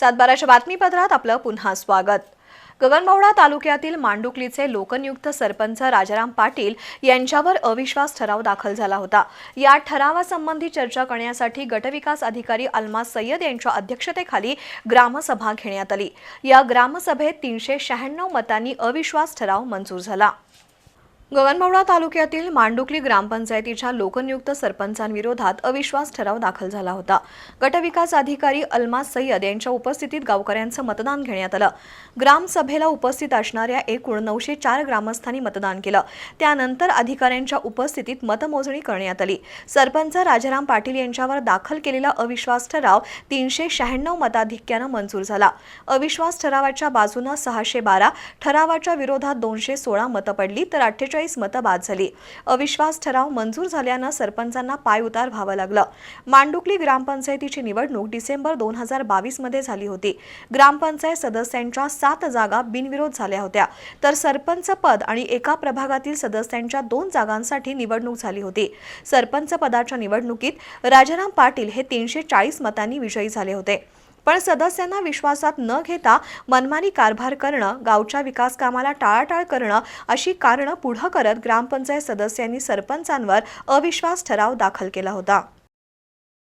सातबाराच्या बातमीपत्रात आपलं पुन्हा स्वागत. गगनबावडा तालुक्यातील मांडुकलीचे लोकनियुक्त सरपंच राजाराम पाटील यांच्यावर अविश्वास ठराव दाखल झाला होता. या ठरावासंबंधी चर्चा करण्यासाठी गटविकास अधिकारी अल्मा सय्यद यांच्या अध्यक्षतेखाली ग्रामसभा घेण्यात आली. या ग्रामसभेत तीनशे शहाण्णव मतांनी अविश्वास ठराव मंजूर झाला. गगनबावडा तालुक्यातील मांडुकली ग्रामपंचायतीच्या लोकनियुक्त सरपंचांविरोधात अविश्वास ठराव दाखल झाला होता. गटविकास अधिकारी अल्मास सय्यद यांच्या उपस्थितीत गावकऱ्यांचं मतदान घेण्यात आलं. ग्रामसभेला उपस्थित असणाऱ्या एकूण नऊशे चार ग्रामस्थांनी मतदान केलं. त्यानंतर अधिकाऱ्यांच्या उपस्थितीत मतमोजणी करण्यात आली. सरपंच राजाराम पाटील यांच्यावर दाखल केलेला अविश्वास ठराव तीनशे शहाण्णव मताधिक्यानं मंजूर झाला. अविश्वास ठरावाच्या बाजूनं सहाशे बारा ठरावाच्या विरोधात दोनशे सोळा मतं पडली तर अठ्ठेचाळीस मतं बाद झाली. अविश्वास ठराव मंजूर झाल्यानं सरपंचांना पायउतार व्हावं लागलं. मांडुकली ग्रामपंचायतीची निवडणूक डिसेंबर दोन हजार बावीसमध्ये झाली होती. ग्रामपंचायत सदस्यांच्या सात जागा बिनविरोध झाल्या होत्या. तर सरपंच पद आणि एका प्रभागातील सदस्यांच्या दोन जागांसाठी निवडणूक झाली होती. सरपंच पदाच्या निवडणुकीत राजाराम पाटील हे तीनशे चाळीस मतांनी विजयी झाले होते. पण सदस्यांना विश्वासात न घेता मनमानी कारभार करणं गावच्या विकास कामाला टाळाटाळ करणं अशी कारणं पुढं करत ग्रामपंचायत सदस्यांनी सरपंचांवर अविश्वास ठराव दाखल केला होता.